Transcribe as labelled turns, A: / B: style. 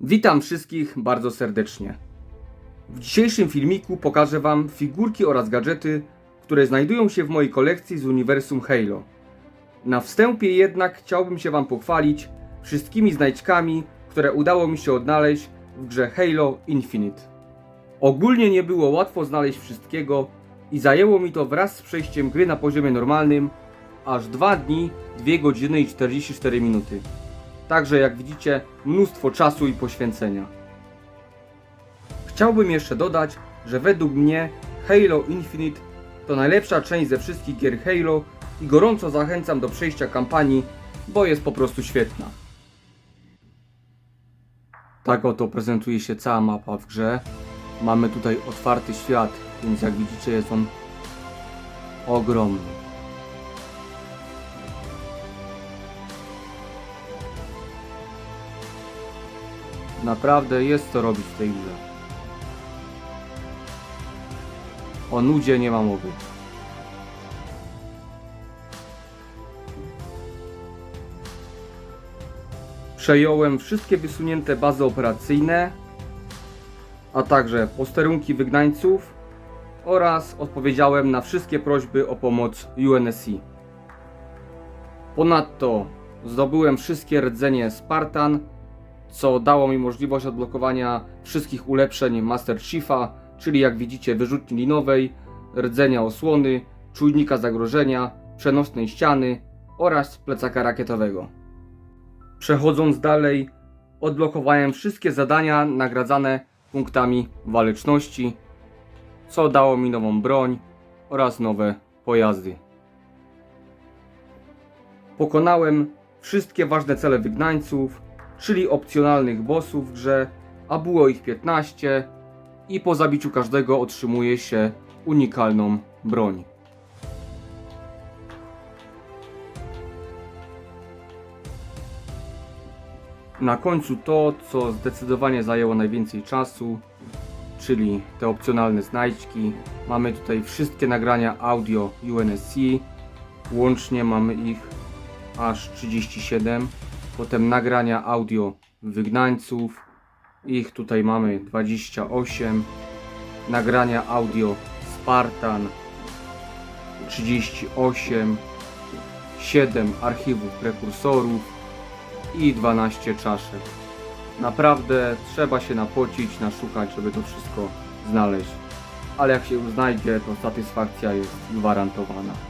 A: Witam wszystkich bardzo serdecznie. W dzisiejszym filmiku pokażę Wam figurki oraz gadżety, które znajdują się w mojej kolekcji z uniwersum Halo. Na wstępie jednak chciałbym się Wam pochwalić wszystkimi znajdźkami, które udało mi się odnaleźć w grze Halo Infinite. Ogólnie nie było łatwo znaleźć wszystkiego i zajęło mi to wraz z przejściem gry na poziomie normalnym aż 2 dni, 2 godziny i 44 minuty. Także jak widzicie, mnóstwo czasu i poświęcenia. Chciałbym jeszcze dodać, że według mnie Halo Infinite to najlepsza część ze wszystkich gier Halo i gorąco zachęcam do przejścia kampanii, bo jest po prostu świetna. Tak oto prezentuje się cała mapa w grze. Mamy tutaj otwarty świat, więc jak widzicie jest on ogromny. Naprawdę jest co robić w tej grze. O nudzie nie ma mowy. Przejąłem wszystkie wysunięte bazy operacyjne, a także posterunki wygnańców oraz odpowiedziałem na wszystkie prośby o pomoc UNSC. Ponadto zdobyłem wszystkie rdzenie Spartan, co dało mi możliwość odblokowania wszystkich ulepszeń Master Chiefa, czyli jak widzicie wyrzutni linowej, rdzenia osłony, czujnika zagrożenia, przenośnej ściany oraz plecaka rakietowego. Przechodząc dalej, odblokowałem wszystkie zadania nagradzane punktami waleczności, co dało mi nową broń oraz nowe pojazdy. Pokonałem wszystkie ważne cele wygnańców, czyli opcjonalnych bossów w grze, a było ich 15 i po zabiciu każdego otrzymuje się unikalną broń. Na końcu to, co zdecydowanie zajęło najwięcej czasu, czyli te opcjonalne znajdźki. Mamy tutaj wszystkie nagrania audio UNSC, łącznie mamy ich aż 37. Potem nagrania audio wygnańców, ich tutaj mamy 28. Nagrania audio Spartan 38. 7 archiwów prekursorów i 12 czaszek. Naprawdę trzeba się napocić, naszukać, żeby to wszystko znaleźć. Ale jak się już znajdzie, to satysfakcja jest gwarantowana.